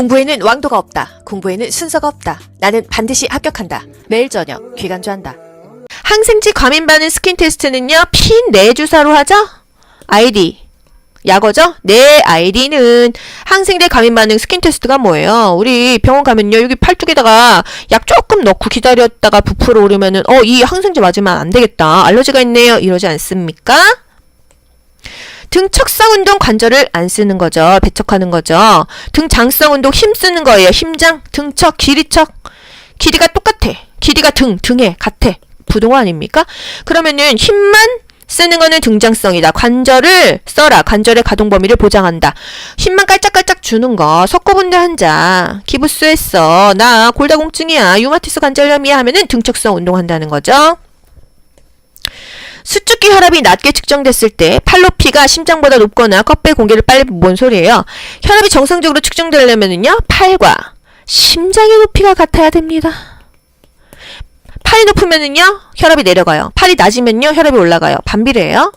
공부에는 왕도가 없다. 공부에는 순서가 없다. 나는 반드시 합격한다. 매일 저녁 귀간주한다. 항생제 과민 반응 스킨 테스트는요. 핀네 주사로 하죠. 아이디 약어죠? 내 아이디는 항생제 과민 반응 스킨 테스트가 뭐예요? 우리 병원 가면요. 여기 팔뚝에다가 약 조금 넣고 기다렸다가 부풀어 오르면은 어, 이 항생제 맞으면 안 되겠다. 알러지가 있네요. 이러지 않습니까? 등 척성 운동 관절을 안 쓰는 거죠. 배척하는 거죠. 등 장성 운동 힘 쓰는 거예요. 힘장, 등척, 길이척. 길이가 똑같아. 길이가 등, 등에 같아. 부동어 아닙니까? 그러면은 힘만 쓰는 거는 등장성이다. 관절을 써라. 관절의 가동 범위를 보장한다. 힘만 깔짝깔짝 주는 거. 석고분대 환자. 기부스 했어. 나 골다공증이야. 유마티스 관절염이야 하면은 등척성 운동한다는 거죠. 수축기 혈압이 낮게 측정됐을 때 팔로피가 심장보다 높거나 컵배 공기를 빨리 뭔 소리예요? 혈압이 정상적으로 측정되려면은요 팔과 심장의 높이가 같아야 됩니다. 팔이 높으면은요 혈압이 내려가요. 팔이 낮으면요 혈압이 올라가요. 반비례예요.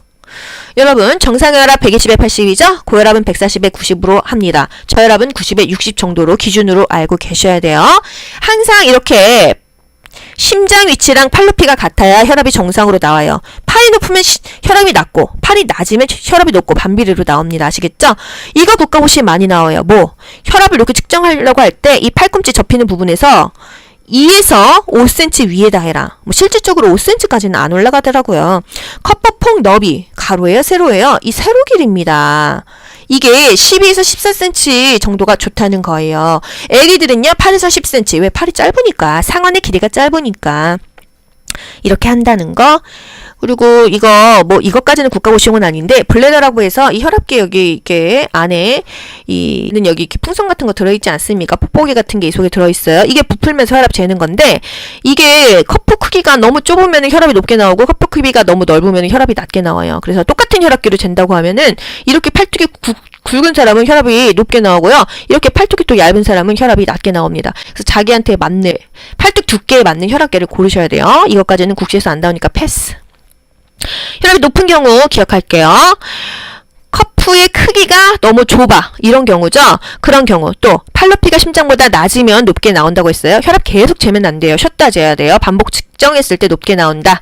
여러분 정상혈압 120에 80이죠? 고혈압은 140에 90으로 합니다. 저혈압은 90에 60 정도로 기준으로 알고 계셔야 돼요. 항상 이렇게 심장 위치랑 팔로피가 같아야 혈압이 정상으로 나와요. 팔이 높으면 시- 혈압이 낮고 팔이 낮으면 혈압이 높고 반비례로 나옵니다. 아시겠죠? 이거 국가고시에 많이 나와요. 뭐 혈압을 이렇게 측정하려고 할 때 이 팔꿈치 접히는 부분에서 2에서 5cm 위에다 해라. 뭐 실질적으로 5cm까지는 안 올라가더라고요. 컵버폭 너비 가로예요, 세로예요? 이 세로 길입니다. 이게 12에서 14cm 정도가 좋다는 거예요. 애기들은요, 8에서 10cm. 왜 팔이 짧으니까. 상완의 길이가 짧으니까. 이렇게 한다는 거. 그리고 이거 뭐 이것까지는 국가고시용은 아닌데 블레더라고 해서 이 혈압계 여기 이렇게 안에 이는 여기 이렇게 풍선 같은 거 들어있지 않습니까? 뽁뽁이 같은 게 이 속에 들어있어요. 이게 부풀면서 혈압 재는 건데 이게 커프 크기가 너무 좁으면 혈압이 높게 나오고 커프 크기가 너무 넓으면 혈압이 낮게 나와요. 그래서 똑같은 혈압계로 잰다고 하면은 이렇게 팔뚝이 굵- 굵은 사람은 혈압이 높게 나오고요. 이렇게 팔뚝이 또 얇은 사람은 혈압이 낮게 나옵니다. 그래서 자기한테 맞는 팔뚝 두께에 맞는 혈압계를 고르셔야 돼요. 이것까지는 국시에서 안 나오니까 패스. 혈압이 높은 경우 기억할게요. 커프의 크기가 너무 좁아. 이런 경우죠. 그런 경우 또 팔로피가 심장보다 낮으면 높게 나온다고 했어요. 혈압 계속 재면 안 돼요. 쉬었다 재야 돼요. 반복 측정했을 때 높게 나온다.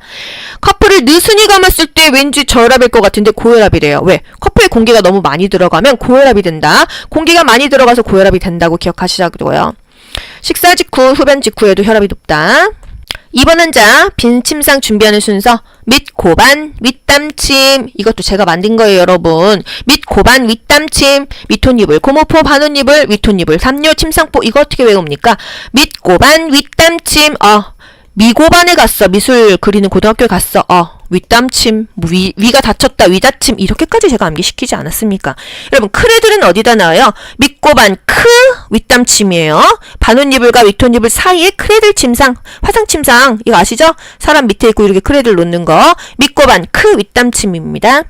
커프를 느슨히 감았을 때 왠지 저혈압일 것 같은데 고혈압이래요. 왜? 커프에 공기가 너무 많이 들어가면 고혈압이 된다. 공기가 많이 들어가서 고혈압이 된다고 기억하시자고요. 식사 직후, 흡연 직후에도 혈압이 높다. 2번 환자 빈 침상 준비하는 순서. 밑 고반 윗담침. 이것도 제가 만든 거예요 여러분. 밑 고반 윗담침. 밑혼이불 고모포 반혼이불 윗혼이불 삼요 침상포. 이거 어떻게 외웁니까? 밑 고반 윗담침. 어 미고반에 갔어. 미술 그리는 고등학교에 갔어. 어 윗담침 뭐 위, 위가 다쳤다 위다침 이렇게까지 제가 암기시키지 않았습니까? 여러분 크레들은 어디다 나와요? 밑고반 크 윗담침이에요. 반혼이불과 윗혼이불 사이에 크레들 침상 화상 침상. 이거 아시죠? 사람 밑에 있고 이렇게 크레들 놓는 거. 밑고반 크 윗담침입니다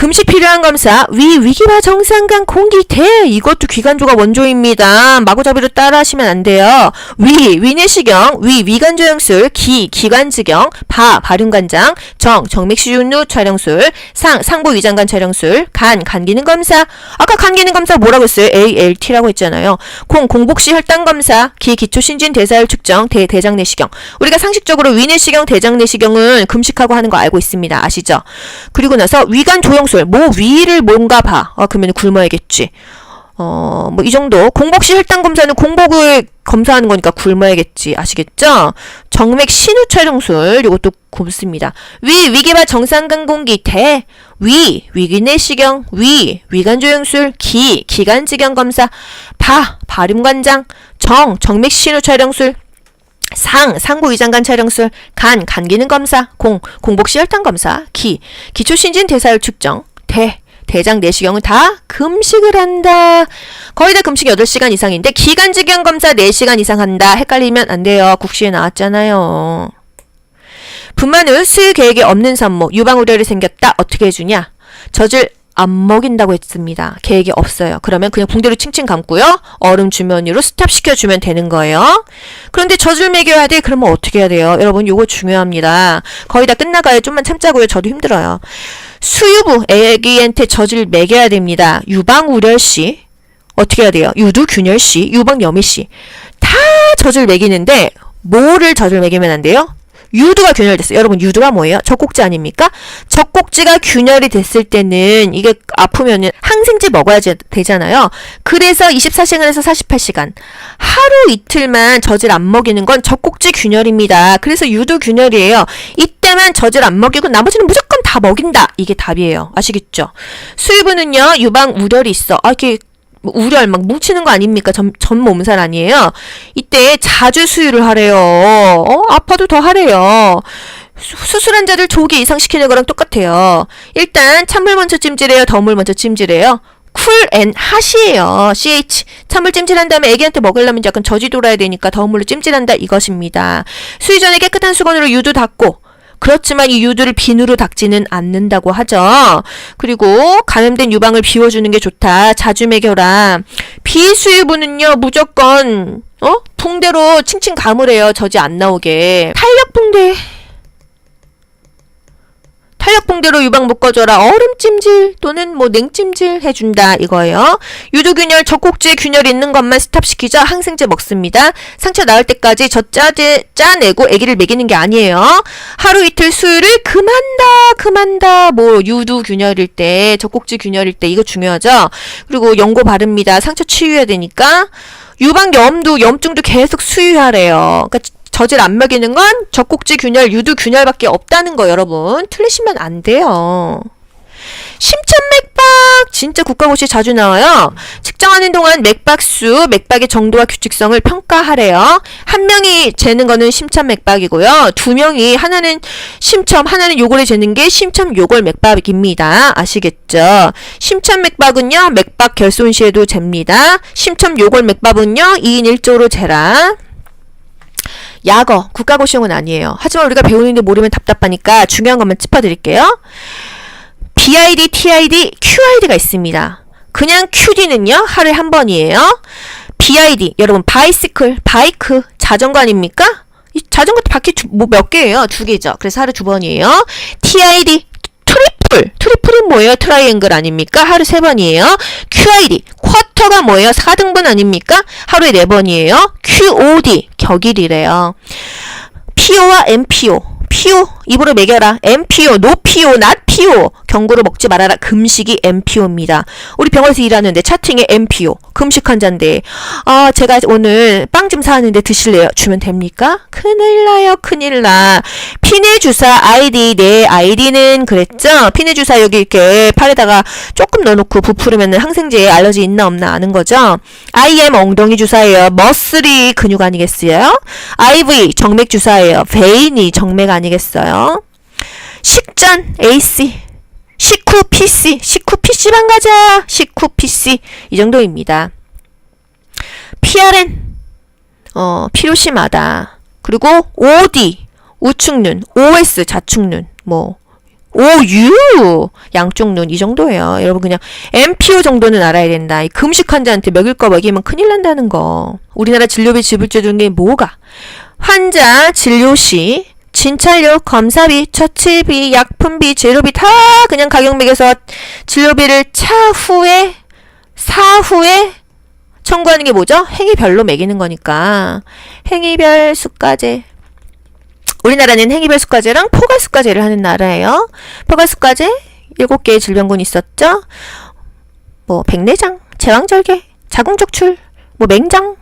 금시 필요한 검사 위 위기와 정상간 공기대 이것도 기관조가 원조입니다. 마구잡이로 따라하시면 안 돼요. 위 위내시경 위 위관조영술 기 기관지경 바 발음관장 정 정맥시준후 촬영술 상 상부 위장관 촬영술 간 간기능 검사 아까 간기능 검사 뭐라고 했어요? ALT라고 했잖아요. 공 공복시 혈당 검사 기 기초 신진 대사율 측정 대 대장 내시경 우리가 상식적으로 위내시경 대장 내시경은 금식하고 하는 거 알고 있습니다. 아시죠? 그리고 나서 위관 조영 술뭐 위를 뭔가 봐. 아 그러면 굶어야겠지. 어, 뭐 이 정도. 공복시 혈당 검사는 공복을 검사하는 거니까 굶어야겠지. 아시겠죠? 정맥 신우 촬영술 이것도 굶습니다. 위 위기바 정상간 공기 대 위 위기내시경 위 위관조영술 기 기관지경 검사 바 발음관장 정 정맥 신우 촬영술 상 상부 위장관 촬영술 간 간기능 검사 공 공복시 혈당 검사 기 기초 신진 대사율 측정 대 대장 내시경은 다 금식을 한다. 거의 다 금식 8시간 이상인데 기관지경 검사 4시간 이상 한다. 헷갈리면 안 돼요. 국시에 나왔잖아요. 분만을 수유 계획이 없는 산모 유방 우려를 생겼다. 어떻게 해주냐? 젖을 안 먹인다고 했습니다. 계획이 없어요. 그러면 그냥 붕대로 칭칭 감고요. 얼음 주머니로 스탑 시켜주면 되는 거예요. 그런데 젖을 먹여야 돼. 그러면 어떻게 해야 돼요? 여러분 요거 중요합니다. 거의 다 끝나가요. 좀만 참자고요. 저도 힘들어요. 수유부 애기한테 젖을 먹여야 됩니다. 유방 우려 시 어떻게 해야 돼요? 유두, 균열 씨, 유방, 여미 씨. 다 젖을 먹이는데 뭐를 젖을 먹이면 안 돼요? 유두가 균열됐어요. 여러분 유두가 뭐예요? 젖꼭지 아닙니까? 젖꼭지가 균열이 됐을 때는 이게 아프면은 항생제 먹어야 지- 되잖아요. 그래서 24시간에서 48시간 하루 이틀만 젖을 안 먹이는 건 젖꼭지 균열입니다. 그래서 유두 균열이에요. 이때만 젖을 안 먹이고 나머지는 무조건 다 먹인다. 이게 답이에요. 아시겠죠? 수유부는요 유방 우열이 있어. 아 이렇게 뭐 우열 막 뭉치는 거 아닙니까? 전, 전 몸살 아니에요? 이때 자주 수유를 하래요. 어? 아파도 더 하래요. 수- 수술한 자를 조기 이상시키는 거랑 똑같아요. 일단 찬물 먼저 찜질해요. 더물 먼저 찜질해요. 쿨앤 핫이에요. CH. 찬물 찜질한 다음에 애기한테 먹으려면 약간 젖이 돌아야 되니까 더물로 찜질한다 이것입니다. 수유 전에 깨끗한 수건으로 유두 닦고 그렇지만 이 유두를 비누로 닦지는 않는다고 하죠. 그리고 감염된 유방을 비워주는 게 좋다. 자주 먹여라. 비수유부는요 무조건 어 붕대로 칭칭 감으래요. 젖이 안 나오게. 탄력 붕대. 탄력 붕대로 유방 묶어줘라. 얼음 찜질 또는 뭐 냉찜질 해준다 이거예요. 유두균열, 젖꼭지에 균열 있는 것만 스탑시키죠. 항생제 먹습니다. 상처 나을 때까지 젖 짜제, 짜내고 아기를 먹이는 게 아니에요. 하루 이틀 수유를 그만다 그만다. 뭐 유두균열일 때, 젖꼭지 균열일 때 이거 중요하죠. 그리고 연고 바릅니다. 상처 치유해야 되니까. 유방 염도 염증도 계속 수유하래요. 그러니까 젖을 안 먹이는 건 젖꼭지 균열, 유두 균열밖에 없다는 거 여러분 틀리시면 안 돼요. 심천맥박 진짜 국가고시 자주 나와요. 측정하는 동안 맥박수, 맥박의 정도와 규칙성을 평가하래요. 한 명이 재는 거는 심천맥박이고요. 두 명이 하나는 심첨, 하나는 요골을 재는 게 심첨 요골 맥박입니다. 아시겠죠? 심천맥박은요, 맥박 결손 시에도 잽니다. 심첨 요골 맥박은요, 2인 1조로 재라. 약어 국가고시용은 아니에요. 하지만 우리가 배우는데 모르면 답답하니까 중요한 것만 짚어드릴게요. BID, TID, QID가 있습니다. 그냥 QD는요 하루에 한 번이에요. BID 여러분 바이시클, 바이크, 자전거 아닙니까? 이 자전거 바퀴 뭐 몇 개예요? 두 개죠. 그래서 하루 두 번이에요. TID 트리플, 트리플은 뭐예요? 트라이앵글 아닙니까? 하루 세 번이에요. QID, 쿼터가 뭐예요? 4등분 아닙니까? 하루에 네 번이에요. QOD, 격일이래요. PO와 MPO, PO 입으로 먹여라. MPO, 노PO, 낫PO. 경고로 먹지 말아라. 금식이 MPO입니다. 우리 병원에서 일하는데 차팅에 MPO. 금식 환자인데 아 제가 오늘 빵 좀 사왔는데 드실래요? 주면 됩니까? 큰일 나요. 큰일 나. 피네 주사 아이디 내 아이디는 그랬죠? 피네 주사 여기 이렇게 팔에다가 조금 넣어놓고 부풀으면 항생제에 알러지 있나 없나 아는 거죠? IM 엉덩이 주사예요. 머슬이 근육 아니겠어요? IV 정맥 주사예요. 베인이 정맥 아니겠어요? 식전 AC 식후 PC 식후 PC방 가자 식후 PC 이 정도입니다. PRN 어 필요심하다. 그리고 OD 우측눈 OS 좌측눈 뭐 OU 양쪽 눈 이 정도예요. 여러분 그냥 MPO 정도는 알아야 된다. 이 금식 환자한테 먹일 거 먹이면 큰일 난다는 거. 우리나라 진료비 지불제 중에 뭐가? 환자 진료 시 진찰료, 검사비, 처치비, 약품비, 재료비 다 그냥 가격 매겨서 진료비를 차후에 사후에 청구하는 게 뭐죠? 행위별로 매기는 거니까 행위별 수가제 우리나라는 행위별 수가제랑 포괄 수가제를 하는 나라예요. 포괄 수가제 7개의 질병군이 있었죠. 뭐 백내장, 제왕절개, 자궁적출, 뭐 맹장,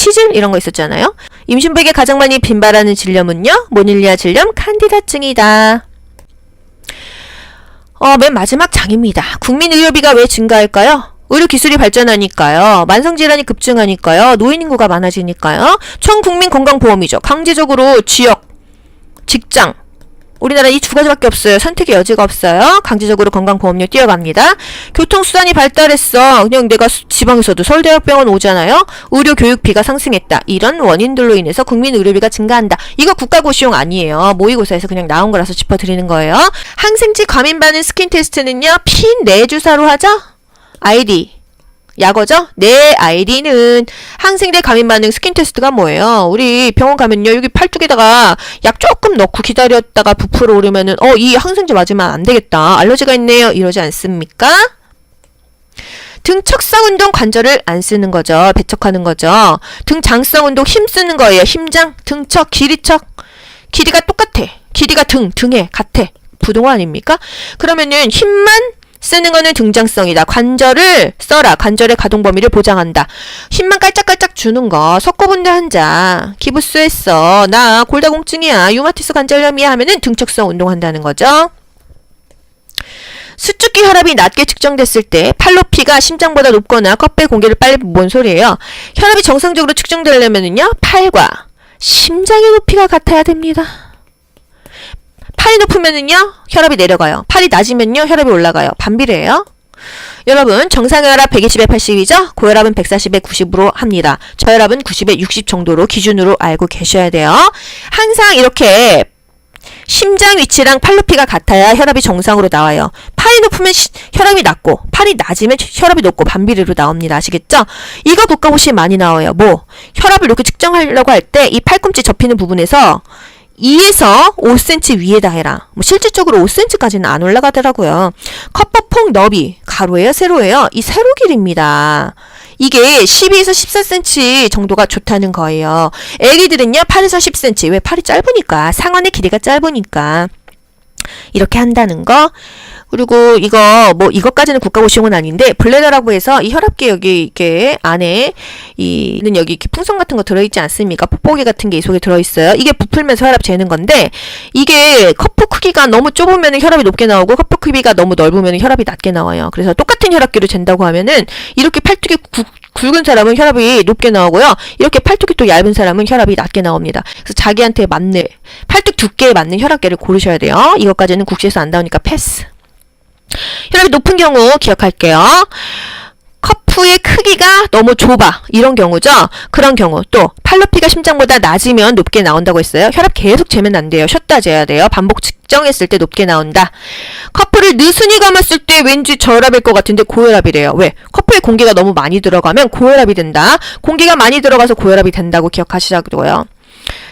치질 이런 거 있었잖아요. 임신부에게 가장 많이 빈발하는 질염은요. 모닐리아 질염 칸디다증이다. 어, 맨 마지막 장입니다. 국민 의료비가 왜 증가할까요? 의료 기술이 발전하니까요. 만성 질환이 급증하니까요. 노인 인구가 많아지니까요. 총 국민 건강보험이죠. 강제적으로 지역, 직장 우리나라 이 두 가지밖에 없어요. 선택의 여지가 없어요. 강제적으로 건강보험료 뛰어갑니다. 교통수단이 발달했어. 그냥 내가 수- 지방에서도 서울대학병원 오잖아요. 의료 교육비가 상승했다. 이런 원인들로 인해서 국민 의료비가 증가한다. 이거 국가고시용 아니에요. 모의고사에서 그냥 나온 거라서 짚어드리는 거예요. 항생제 과민 반응 스킨 테스트는요. 핀 내주사로 하죠. 아이디. 약어죠? 내 아이디는 항생제 감인 반응 스킨 테스트가 뭐예요? 우리 병원 가면요. 여기 팔뚝에다가 약 조금 넣고 기다렸다가 부풀어 오르면은 어, 이 항생제 맞으면 안 되겠다. 알러지가 있네요. 이러지 않습니까? 등 척성 운동 관절을 안 쓰는 거죠. 배척하는 거죠. 등 장성 운동 힘 쓰는 거예요. 힘장, 등척, 길이척. 길이가 똑같아. 길이가 등, 등에 같아. 부동어 아닙니까? 그러면은 힘만 쓰는 거는 등장성이다. 관절을 써라. 관절의 가동 범위를 보장한다. 힘만 깔짝깔짝 주는 거. 석고분대 환자. 기부스 했어. 나 골다공증이야. 유마티스 관절염이야 하면은 등척성 운동한다는 거죠. 수축기 혈압이 낮게 측정됐을 때 팔로 피가 심장보다 높거나 컵배 공기를 빨리 뭔 소리예요? 혈압이 정상적으로 측정되려면은요 팔과 심장의 높이가 같아야 됩니다. 팔이 높으면은요 혈압이 내려가요. 팔이 낮으면요 혈압이 올라가요. 반비례예요. 여러분 정상 혈압 120에 80이죠? 고혈압은 140에 90으로 합니다. 저혈압은 90에 60 정도로 기준으로 알고 계셔야 돼요. 항상 이렇게 심장 위치랑 팔 높이가 같아야 혈압이 정상으로 나와요. 팔이 높으면 시- 혈압이 낮고 팔이 낮으면 혈압이 높고 반비례로 나옵니다. 아시겠죠? 이거 국가고시에 많이 나와요. 뭐 혈압을 이렇게 측정하려고 할 때 이 팔꿈치 접히는 부분에서 2에서 5cm 위에다 해라. 뭐 실질적으로 5cm까지는 안 올라가더라고요. 컵퍼폭 너비 가로예요, 세로예요? 이 세로 길입니다. 이게 12에서 14cm 정도가 좋다는 거예요. 애기들은요, 8에서 10cm. 왜 팔이 짧으니까. 상완의 길이가 짧으니까. 이렇게 한다는 거. 그리고 이거 뭐 이것까지는 국가고시용은 아닌데 블레더라고 해서 이 혈압계 여기 이렇게 안에 이는 여기 이렇게 풍선 같은 거 들어있지 않습니까? 뽁뽁이 같은 게 이 속에 들어있어요. 이게 부풀면서 혈압 재는 건데 이게 커프 크기가 너무 좁으면 혈압이 높게 나오고 커프 크기가 너무 넓으면 혈압이 낮게 나와요. 그래서 똑같은 혈압계로 잰다고 하면은 이렇게 팔뚝이 굵- 굵은 사람은 혈압이 높게 나오고요. 이렇게 팔뚝이 또 얇은 사람은 혈압이 낮게 나옵니다. 그래서 자기한테 맞는 팔뚝 두께에 맞는 혈압계를 고르셔야 돼요. 이것까지는 국시에서 안 나오니까 패스. 혈압이 높은 경우 기억할게요. 커프의 크기가 너무 좁아. 이런 경우죠. 그런 경우 또 팔로피가 심장보다 낮으면 높게 나온다고 했어요. 혈압 계속 재면 안 돼요. 쉬었다 재야 돼요. 반복 측정했을 때 높게 나온다. 커프를 느슨히 감았을 때 왠지 저혈압일 것 같은데 고혈압이래요. 왜? 커프에 공기가 너무 많이 들어가면 고혈압이 된다. 공기가 많이 들어가서 고혈압이 된다고 기억하시자고요.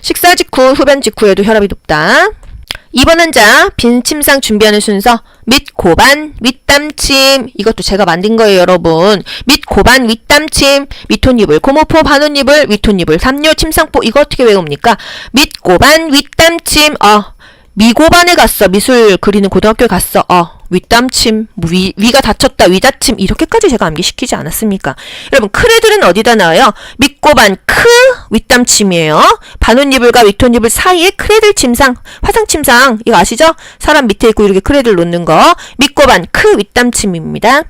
식사 직후, 흡연 직후에도 혈압이 높다. 2번 환자 빈 침상 준비하는 순서. 밑 고반 윗담침. 이것도 제가 만든 거예요 여러분. 밑 고반 윗담침. 밑혼이불 고모포 반혼이불 윗혼이불 삼뇨 침상포. 이거 어떻게 외웁니까? 밑 고반 윗담침. 어 미고반에 갔어. 미술 그리는 고등학교에 갔어. 어 윗담침 뭐 위, 위가 다쳤다 위다침 이렇게까지 제가 암기시키지 않았습니까? 여러분 큰 애들은 어디다 나와요? 밑고반 크 윗담침이에요. 반혼이불과 윗혼이불 사이에 크레들 침상 화상 침상. 이거 아시죠? 사람 밑에 있고 이렇게 크레들 놓는 거. 밑고반 크 윗담침입니다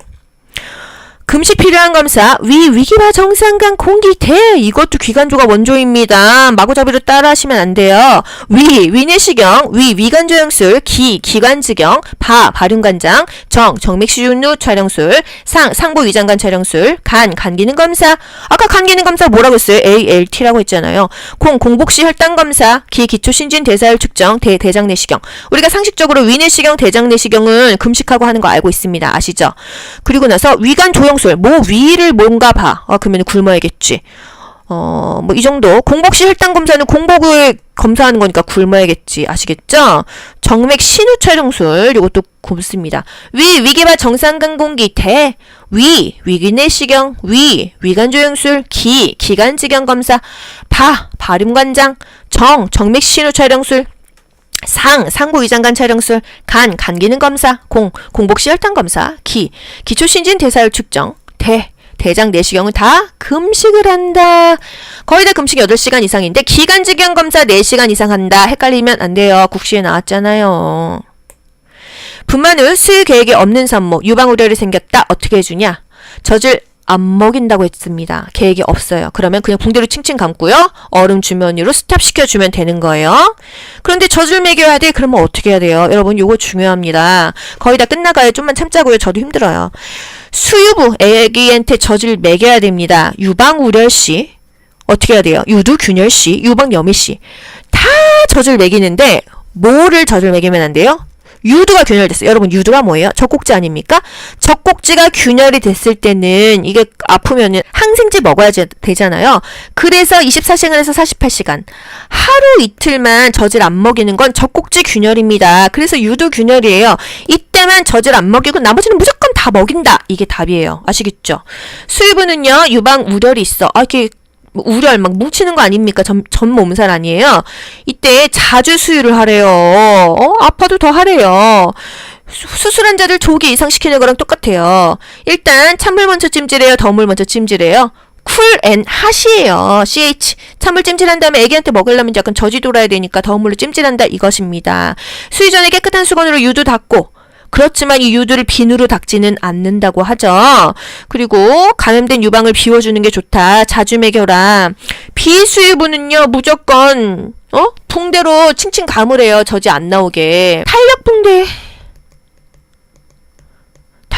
금시 필요한 검사 위 위기와 정상간 공기대 이것도 기관조가 원조입니다. 마구잡이로 따라하시면 안 돼요. 위 위내시경 위 위관조영술 기 기관지경 바 발윤관장 정 정맥시준후 촬영술 상 상부 위장관 촬영술 간 간기능 검사 아까 간기능 검사 뭐라고 했어요? ALT라고 했잖아요. 공 공복시 혈당 검사 기 기초 신진 대사율 측정 대 대장 내시경 우리가 상식적으로 위내시경 대장 내시경은 금식하고 하는 거 알고 있습니다. 아시죠? 그리고 나서 위관 조영 술뭐 위를 뭔가 봐. 아 그러면 굶어야겠지. 어, 뭐 이 정도. 공복시 혈당 검사는 공복을 검사하는 거니까 굶어야겠지. 아시겠죠? 정맥 신우 촬영술 이것도 굶습니다. 위 위기바 정상간 공기 대 위 위기내시경 위 위관조영술 기 기관지경 검사 바 발음관장 정 정맥 신우 촬영술 상, 상부 위장관 촬영술, 간, 간기능 검사, 공, 공복시 혈당 검사, 기, 기초신진 대사율 측정, 대, 대장 내시경은 다 금식을 한다. 거의 다 금식 8시간 이상인데 기관지경 검사 4시간 이상 한다. 헷갈리면 안 돼요. 국시에 나왔잖아요. 분만 후 수유 계획이 없는 산모, 유방 우려를 생겼다. 어떻게 해주냐? 젖을 안 먹인다고 했습니다. 계획이 없어요. 그러면 그냥 붕대로 칭칭 감고요. 얼음 주머니로 스탑 시켜주면 되는 거예요. 그런데 젖을 먹여야 돼. 그러면 어떻게 해야 돼요? 여러분 요거 중요합니다. 거의 다 끝나가요. 좀만 참자고요. 저도 힘들어요. 수유부 애기한테 젖을 먹여야 됩니다. 유방 시 어떻게 해야 돼요? 유두 균열 시, 유방 여미 시. 다 젖을 먹이는데 뭐를 젖을 먹이면 안 돼요? 유두가 균열됐어요. 여러분 유두가 뭐예요? 젖꼭지 아닙니까? 젖꼭지가 균열이 됐을 때는 이게 아프면은 항생제 먹어야 제- 되잖아요. 그래서 24시간에서 48시간 하루 이틀만 젖을 안 먹이는 건 젖꼭지 균열입니다. 그래서 유두 균열이에요. 이때 때만 젖을 안 먹이고 나머지는 무조건 다 먹인다. 이게 답이에요. 아시겠죠? 수유부는요, 유방 우열이 있어. 아, 이렇게 뭐 우열 막 뭉치는 거 아닙니까? 전, 전 몸살 아니에요? 이때 자주 수유를 하래요. 어, 아파도 더 하래요. 수- 수술한 자를 조기 이상시키는 거랑 똑같아요. 일단 찬물 먼저 찜질해요. 더물 먼저 찜질해요. 쿨앤 핫이에요. CH. 찬물 찜질한 다음에 애기한테 먹으려면 약간 젖이 돌아야 되니까 더물로 찜질한다 이것입니다. 수유 전에 깨끗한 수건으로 유두 닦고 그렇지만 이 유두를 비누로 닦지는 않는다고 하죠. 그리고 감염된 유방을 비워주는 게 좋다. 자주 먹여라. 비수유부는요 무조건 어 붕대로 칭칭 감으래요. 젖이 안 나오게. 탄력 붕대.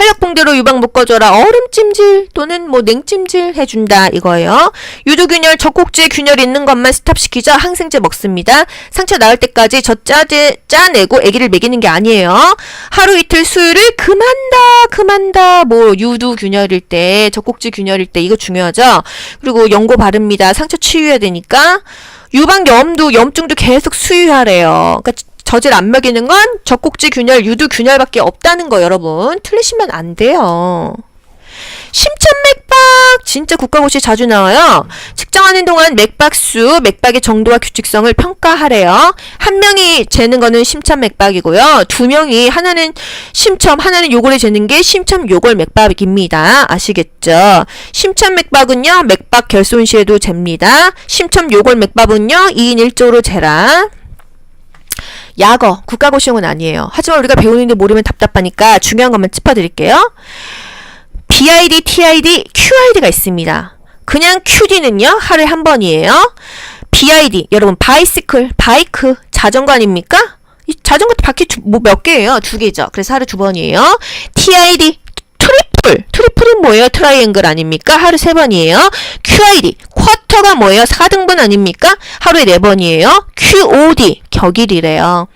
탄력붕대로 유방 묶어줘라. 얼음 찜질 또는 뭐 냉찜질 해준다 이거예요. 유두균열, 젖꼭지에 균열 있는 것만 스탑시키자 항생제 먹습니다. 상처 나을 때까지 젖 짜제, 짜내고 아기를 먹이는 게 아니에요. 하루 이틀 수유를 그만다 그만다 뭐 유두균열일 때 젖꼭지 균열일 때 이거 중요하죠. 그리고 연고 바릅니다. 상처 치유해야 되니까 유방 염도 염증도 계속 수유하래요. 그러니까 젖을 안 먹이는 건 젖꼭지 균열, 유두 균열밖에 없다는 거 여러분 틀리시면 안 돼요. 심천 맥박 진짜 국가고시 자주 나와요. 측정하는 동안 맥박수, 맥박의 정도와 규칙성을 평가하래요. 한 명이 재는 거는 심천 맥박이고요. 두 명이 하나는 심첨, 하나는 요걸을 재는 게 심첨 요걸 맥박입니다. 아시겠죠? 심천 맥박은요 맥박 결손 시에도 잽니다. 심첨 요걸 맥박은요 2인 1조로 재라. 약어 국가고시용은 아니에요. 하지만 우리가 배우는데 모르면 답답하니까 중요한 것만 짚어드릴게요. BID, TID, QID가 있습니다. 그냥 QD는요 하루에 한 번이에요. BID 여러분 바이시클, 바이크, 자전거 아닙니까? 이 자전거 바퀴 뭐몇 개예요? 두 개죠. 그래서 하루 두 번이에요. TID 트리플, 트리플은 뭐예요? 트라이앵글 아닙니까? 하루 세 번이에요. QID, 쿼터가 뭐예요? 4등분 아닙니까? 하루에 네 번이에요. QOD, 격일이래요.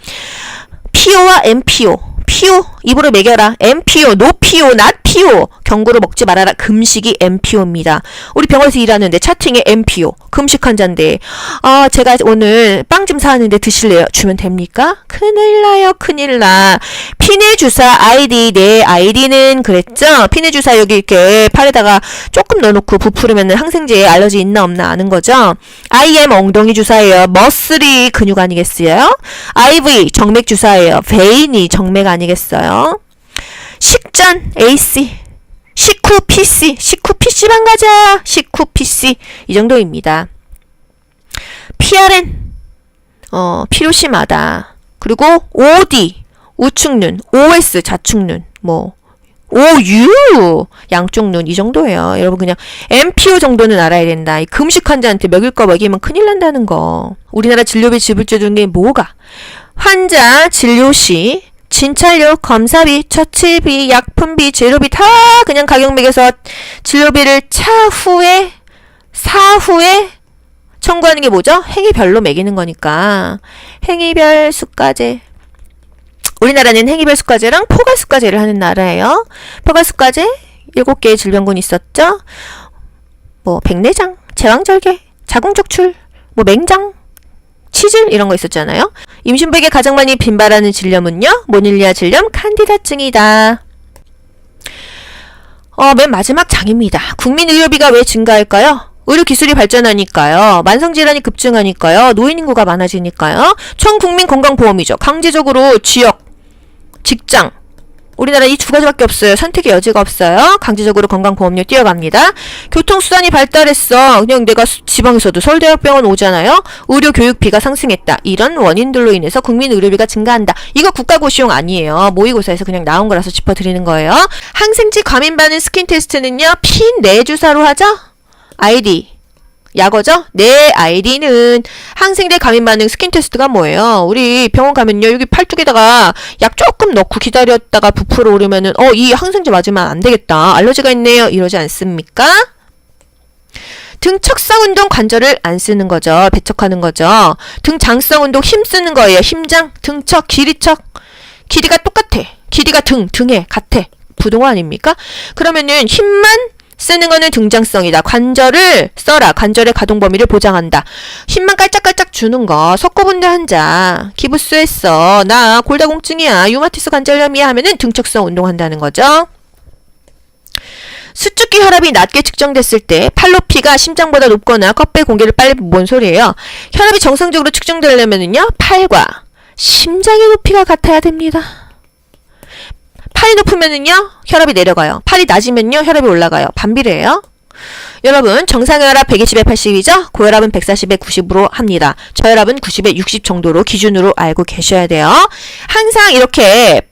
PO와 MPO, PO 입으로 매겨라. MPO, 노PO, 낫PO 경고로 먹지 말아라. 금식이 MPO입니다. 우리 병원에서 일하는데 차팅에 MPO 금식 환자인데 아 제가 오늘 빵 좀 사왔는데 드실래요? 주면 됩니까? 큰일 나요, 큰일 나. 피내 주사 아이디 내 아이디는 그랬죠? 피내 주사 여기 이렇게 팔에다가 조금 넣어놓고 부풀으면 항생제에 알러지 있나 없나 아는 거죠? IM 엉덩이 주사예요. 머슬이 근육 아니겠어요? IV 정맥 주사예요. 베인이 정맥 아니겠어요? 식전 AC 식후 PC 식후 PC방 가자 식후 PC 이 정도입니다. PRN 어 필요심하다. 그리고 OD 우측눈 OS 좌측눈. 뭐 OU 양쪽 눈. 이 정도예요. 여러분 그냥 MPO 정도는 알아야 된다. 이 금식 환자한테 먹일 거 먹이면 큰일 난다는 거. 우리나라 진료비 지불제 중에 뭐가? 환자 진료 시 진찰료, 검사비, 처치비, 약품비, 재료비 다 그냥 가격 매겨서 진료비를 차후에 사후에 청구하는 게 뭐죠? 행위별로 매기는 거니까 행위별 수가제 우리나라는 행위별 수가제랑 포괄 수가제를 하는 나라예요. 포괄 수가제 7개의 질병군이 있었죠. 뭐 백내장, 제왕절개, 자궁적출, 뭐 맹장, 치질 이런 거 있었잖아요. 임신부에게 가장 많이 빈발하는 질염은요. 모닐리아 질염 칸디다증이다. 어, 맨 마지막 장입니다. 국민 의료비가 왜 증가할까요? 의료 기술이 발전하니까요. 만성 질환이 급증하니까요. 노인 인구가 많아지니까요. 총 국민 건강보험이죠. 강제적으로 지역, 직장 우리나라 이 두 가지밖에 없어요. 선택의 여지가 없어요. 강제적으로 건강보험료 뛰어갑니다. 교통수단이 발달했어. 그냥 내가 수- 지방에서도 서울대학병원 오잖아요. 의료 교육비가 상승했다. 이런 원인들로 인해서 국민 의료비가 증가한다. 이거 국가고시용 아니에요. 모의고사에서 그냥 나온 거라서 짚어드리는 거예요. 항생제 과민 반응 스킨 테스트는요. 핀 내주사로 하죠. 아이디 약어죠? 내 아이디는 항생제 감인 반응 스킨 테스트가 뭐예요? 우리 병원 가면요. 여기 팔뚝에다가 약 조금 넣고 기다렸다가 부풀어 오르면은 어, 이 항생제 맞으면 안 되겠다. 알러지가 있네요. 이러지 않습니까? 등 척상 운동 관절을 안 쓰는 거죠. 배척하는 거죠. 등 장성 운동 힘 쓰는 거예요. 힘장, 등척, 길이척. 길이가 똑같아. 길이가 등, 등에 같아. 부동어 아닙니까? 그러면은 힘만 쓰는 거는 등장성이다. 관절을 써라. 관절의 가동 범위를 보장한다. 힘만 깔짝깔짝 주는 거. 석고분대 환자. 기부스했어. 나 골다공증이야. 유마티스 관절염이야 하면은 등척성 운동한다는 거죠. 수축기 혈압이 낮게 측정됐을 때 팔로피가 심장보다 높거나 컵배 공기를 빨리 뭔 소리예요? 혈압이 정상적으로 측정되려면은요 팔과 심장의 높이가 같아야 됩니다. 팔이 높으면은요 혈압이 내려가요. 팔이 낮으면요 혈압이 올라가요. 반비례예요. 여러분 정상혈압 120에 80이죠? 고혈압은 140에 90으로 합니다. 저혈압은 90에 60 정도로 기준으로 알고 계셔야 돼요. 항상 이렇게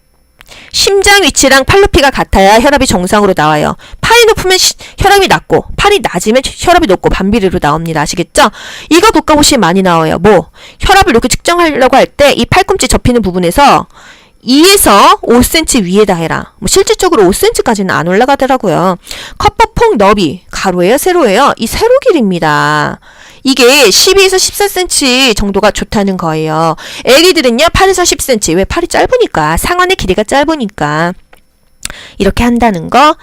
심장 위치랑 팔로피가 같아야 혈압이 정상으로 나와요. 팔이 높으면 시- 혈압이 낮고 팔이 낮으면 혈압이 높고 반비례로 나옵니다. 아시겠죠? 이거 국가고시에 많이 나와요. 뭐 혈압을 이렇게 측정하려고 할 때 이 팔꿈치 접히는 부분에서 2에서 5cm 위에다 해라. 뭐 실질적으로 5cm까지는 안 올라가더라고요. 컵버폭 너비 가로예요, 세로예요? 이 세로 길입니다. 이게 12에서 14cm 정도가 좋다는 거예요. 애기들은요, 8에서 10cm. 왜 팔이 짧으니까. 상완의 길이가 짧으니까. 이렇게 한다는 거.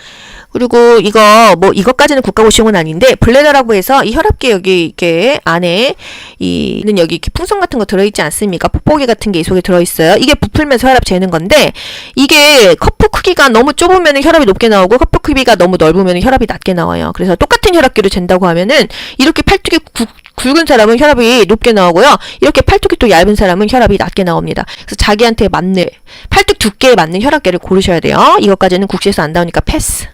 그리고 이거 뭐 이것까지는 국가고시용은 아닌데 블레더라고 해서 이 혈압계 여기 이렇게 안에 이는 여기 이렇게 풍선 같은 거 들어있지 않습니까? 뽁뽁이 같은 게 이 속에 들어있어요. 이게 부풀면서 혈압 재는 건데 이게 커프 크기가 너무 좁으면 혈압이 높게 나오고 커프 크기가 너무 넓으면 혈압이 낮게 나와요. 그래서 똑같은 혈압계로 잰다고 하면은 이렇게 팔뚝이 굵- 굵은 사람은 혈압이 높게 나오고요. 이렇게 팔뚝이 또 얇은 사람은 혈압이 낮게 나옵니다. 그래서 자기한테 맞는 팔뚝 두께에 맞는 혈압계를 고르셔야 돼요. 이것까지는 국시에서 안 나오니까 패스.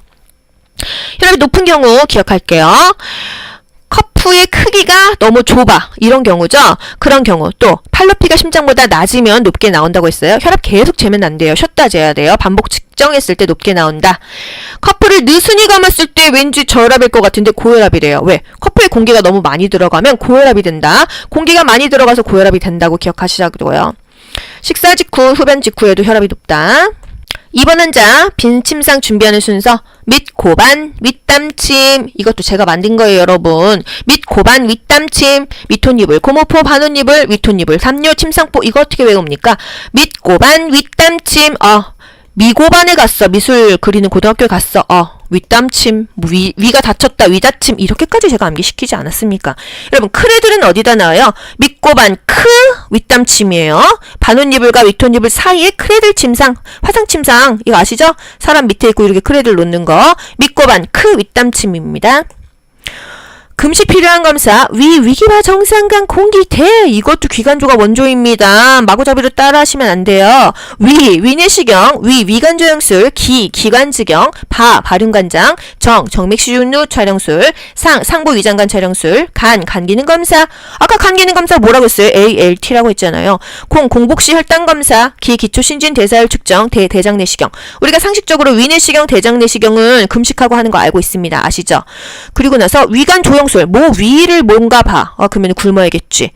혈압이 높은 경우 기억할게요. 커프의 크기가 너무 좁아. 이런 경우죠. 그런 경우 또 팔로피가 심장보다 낮으면 높게 나온다고 했어요. 혈압 계속 재면 안 돼요. 쉬었다 재야 돼요. 반복 측정했을 때 높게 나온다. 커프를 느슨히 감았을 때 왠지 저혈압일 것 같은데 고혈압이래요. 왜? 커프에 공기가 너무 많이 들어가면 고혈압이 된다. 공기가 많이 들어가서 고혈압이 된다고 기억하시자고요. 식사 직후, 흡연 직후에도 혈압이 높다. 2번 환자 빈 침상 준비하는 순서. 및 고반 윗담침. 이것도 제가 만든 거예요 여러분. 및 고반 윗담침. 밑혼이불 고모포 반혼이불 윗혼이불 삼뇨 침상포. 이거 어떻게 외웁니까? 및 고반 윗담침. 어 미고반에 갔어. 미술 그리는 고등학교에 갔어. 어 윗담침 뭐 위, 위가 다쳤다 위다침. 이렇게까지 제가 암기시키지 않았습니까? 여러분 크레들은 어디다 나와요? 밑고반 크 윗담침이에요. 반혼이불과 윗혼이불 사이에 크레들 침상 화상 침상. 이거 아시죠? 사람 밑에 있고 이렇게 크레들 놓는 거. 밑고반 크 윗담침입니다 금시 필요한 검사 위 위기와 정상간 공기 대 이것도 기관조가 원조입니다. 마구잡이로 따라 하시면 안 돼요. 위 위내시경 위 위관조영술 기 기관지경 바 발윤관장 정 정맥시준후 촬영술 상 상부 위장관 촬영술 간 간기능 검사 아까 간기능 검사 뭐라고 했어요? ALT라고 했잖아요. 공 공복시 혈당 검사 기 기초 신진 대사율 측정 대 대장 내시경 우리가 상식적으로 위내시경 대장 내시경은 금식하고 하는 거 알고 있습니다. 아시죠? 그리고 나서 위관 조영 술뭐 위를 뭔가 봐. 아 그러면 굶어야겠지.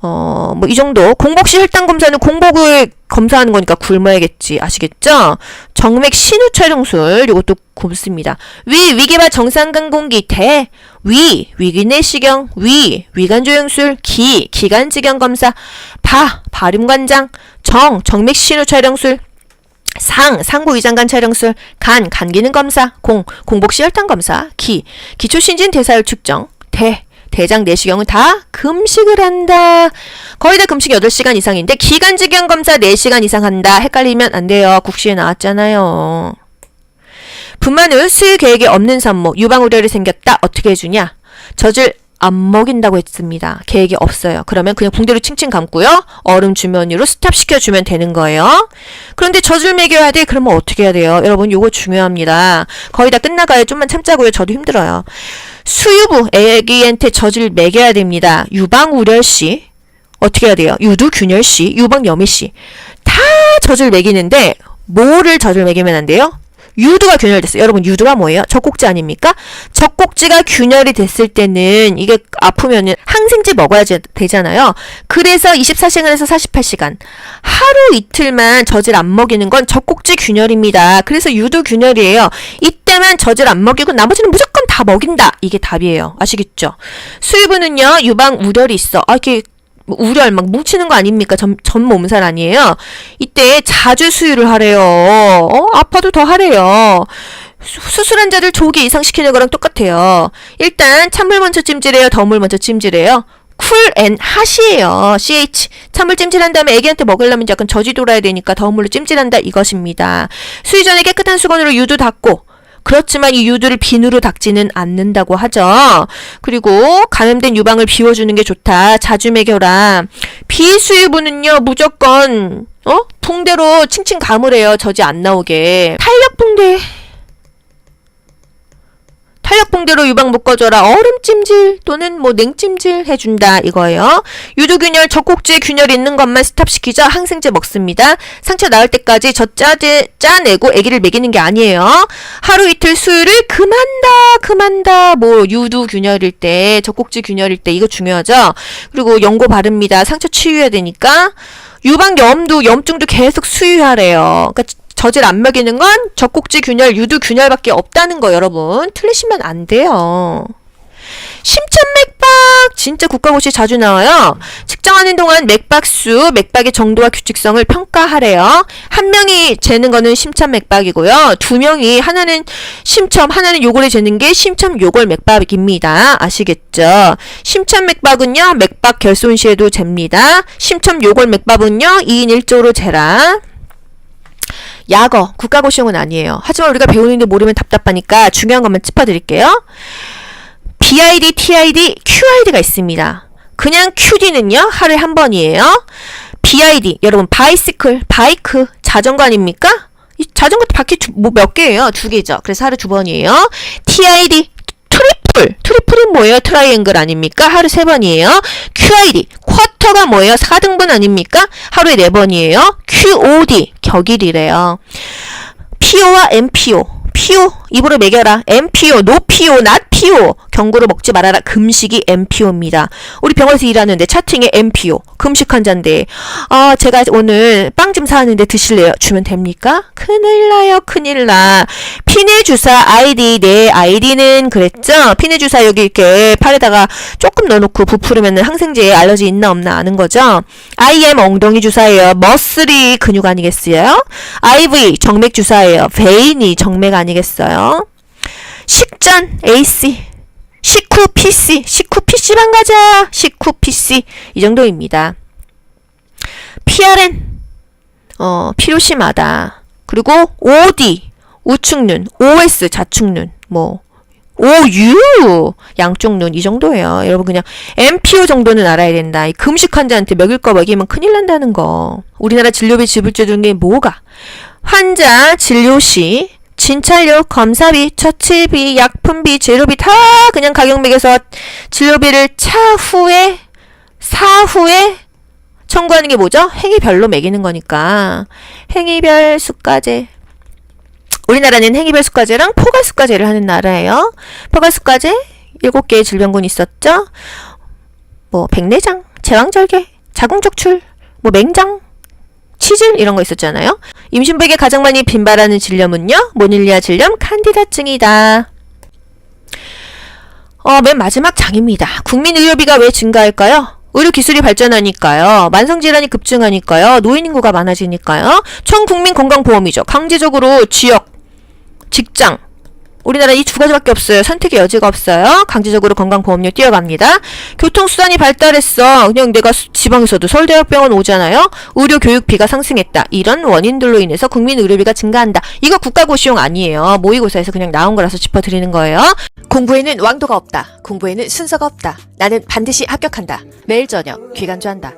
어, 뭐 이 정도. 공복시 혈당 검사는 공복을 검사하는 거니까 굶어야겠지. 아시겠죠? 정맥 신우 촬영술 이것도 굶습니다. 위 위기바 정상간 공기 대 위 위기내시경 위 위관조영술 기 기관지경 검사 바 발음관장 정 정맥 신우 촬영술 상, 상부 위장관 촬영술, 간, 간 기능 검사, 공, 공복시 혈당 검사, 기, 기초 신진 대사율 측정, 대, 대장 내시경은 다 금식을 한다. 거의 다 금식 8시간 이상인데 기관지경 검사 4시간 이상 한다. 헷갈리면 안 돼요. 국시에 나왔잖아요. 분만 후 수유 계획이 없는 산모, 유방 우려를 생겼다. 어떻게 해주냐? 젖을 안 먹인다고 했습니다. 계획이 없어요. 그러면 그냥 붕대로 칭칭 감고요. 얼음 주면으로 스탑시켜 주면 되는 거예요. 그런데 젖을 먹여야 돼. 그러면 어떻게 해야 돼요? 여러분 요거 중요합니다. 거의 다 끝나가요. 좀만 참자고요. 저도 힘들어요. 수유부 애기한테 젖을 먹여야 됩니다. 유방 시 어떻게 해야 돼요? 유두 균열 시, 유방 염해 시. 다 젖을 먹이는데 뭐를 젖을 먹이면 안 돼요? 유두가 균열됐어요. 여러분 유두가 뭐예요? 젖꼭지 아닙니까? 젖꼭지가 균열이 됐을 때는 이게 아프면은 항생제 먹어야 제- 되잖아요. 그래서 24시간에서 48시간 하루 이틀만 젖을 안 먹이는 건 젖꼭지 균열입니다. 그래서 유두 균열이에요. 이때만 젖을 안 먹이고 나머지는 무조건 다 먹인다. 이게 답이에요. 아시겠죠? 수유부는요 유방 우열이 있어. 아 이렇게 우열 막 뭉치는 거 아닙니까? 전, 전 몸살 아니에요? 이때 자주 수유를 하래요. 어, 아파도 더 하래요. 수- 수술한 자를 조기 이상시키는 거랑 똑같아요. 일단 찬물 먼저 찜질해요. 더물 먼저 찜질해요. 쿨앤 핫이에요. CH. 찬물 찜질한 다음에 애기한테 먹으려면 약간 저지 돌아야 되니까 더운 물로 찜질한다 이것입니다. 수유 전에 깨끗한 수건으로 유두 닦고 그렇지만 이 유두를 비누로 닦지는 않는다고 하죠. 그리고 감염된 유방을 비워주는 게 좋다. 자주 먹여라. 비수유부는요 무조건 어 붕대로 칭칭 감으래요. 저지 안 나오게. 탄력 붕대. 탄력 붕대로 유방 묶어줘라. 얼음 찜질 또는 뭐 냉찜질 해준다 이거예요. 유두균열, 젖꼭지에 균열 있는 것만 스탑시키죠. 항생제 먹습니다. 상처 나을 때까지 젖 짜제, 짜내고 아기를 먹이는 게 아니에요. 하루 이틀 수유를 그만다, 그만다. 뭐 유두 균열일 때, 젖꼭지 균열일 때 이거 중요하죠. 그리고 연고 바릅니다. 상처 치유해야 되니까. 유방 염도, 염증도 계속 수유하래요. 그러니까 젖을 안 먹이는 건 젖꼭지 균열, 유두 균열밖에 없다는 거 여러분 틀리시면 안 돼요. 심천맥박 진짜 국가고시 자주 나와요. 측정하는 동안 맥박수, 맥박의 정도와 규칙성을 평가하래요. 한 명이 재는 거는 심천맥박이고요. 두 명이 하나는 심첨, 하나는 요골에 재는 게 심첨 요골 맥박입니다. 아시겠죠? 심천맥박은요 맥박 결손 시에도 잽니다. 심첨 요골 맥박은요 2인 1조로 재라. 약어 국가고시용은 아니에요. 하지만 우리가 배우는데 모르면 답답하니까 중요한 것만 짚어드릴게요. BID, TID, QID가 있습니다. 그냥 QD는요 하루에 한 번이에요. BID 여러분 바이시클, 바이크, 자전거 아닙니까? 이 자전거 바퀴 뭐 몇 개예요? 두 개죠. 그래서 하루 두 번이에요. TID 트리플, 트리플이 뭐예요? 트라이앵글 아닙니까? 하루 세 번이에요. QID, 쿼터가 뭐예요? 4등분 아닙니까? 하루에 네 번이에요. QOD, 격일이래요. PO와 MPO, PO 입으로 먹여라. MPO, 노PO, 낫PO 경고로 먹지 말아라. 금식이 MPO입니다. 우리 병원에서 일하는데 차팅에 MPO 금식 환자인데 아 제가 오늘 빵 좀 사왔는데 드실래요? 주면 됩니까? 큰일 나요, 큰일 나. 피네 주사 아이디 내 아이디는 그랬죠. 피네 주사 여기 이렇게 팔에다가 조금 넣어놓고 부풀으면 항생제에 알러지 있나 없나 아는 거죠. IM 엉덩이 주사예요. 머슬이 근육 아니겠어요? IV 정맥 주사예요. 베인이 정맥 아니겠어요? 식전 AC 식후 PC 식후 PC방 가자 식후 PC 이 정도입니다. PRN 어 필요심하다. 그리고 OD 우측눈, OS 좌측눈, 뭐 OU 양쪽 눈 이 정도예요. 여러분 그냥 MPO 정도는 알아야 된다. 이 금식 환자한테 먹일 거 먹이면 큰일 난다는 거. 우리나라 진료비 지불제 중에 뭐가? 환자 진료 시 진찰료, 검사비, 처치비, 약품비, 재료비 다 그냥 가격 매겨서 진료비를 차후에 사후에 청구하는 게 뭐죠? 행위별로 매기는 거니까 행위별 수가제 우리나라는 행위별 수가제랑 포괄 수가제를 하는 나라예요. 포괄 수가제 7개의 질병군이 있었죠. 뭐 백내장, 제왕절개, 자궁적출, 뭐 맹장, 치질 이런 거 있었잖아요. 임신부에게 가장 많이 빈발하는 질염은요. 모닐리아 질염 칸디다증이다. 어, 맨 마지막 장입니다. 국민 의료비가 왜 증가할까요? 의료 기술이 발전하니까요. 만성 질환이 급증하니까요. 노인 인구가 많아지니까요. 총 국민 건강보험이죠. 강제적으로 지역, 직장 우리나라 이 두 가지밖에 없어요. 선택의 여지가 없어요. 강제적으로 건강보험료 뛰어갑니다. 교통수단이 발달했어. 그냥 내가 수- 지방에서도 서울대학병원 오잖아요. 의료 교육비가 상승했다. 이런 원인들로 인해서 국민 의료비가 증가한다. 이거 국가고시용 아니에요. 모의고사에서 그냥 나온 거라서 짚어드리는 거예요. 공부에는 왕도가 없다. 공부에는 순서가 없다. 나는 반드시 합격한다. 매일 저녁 귀간주한다.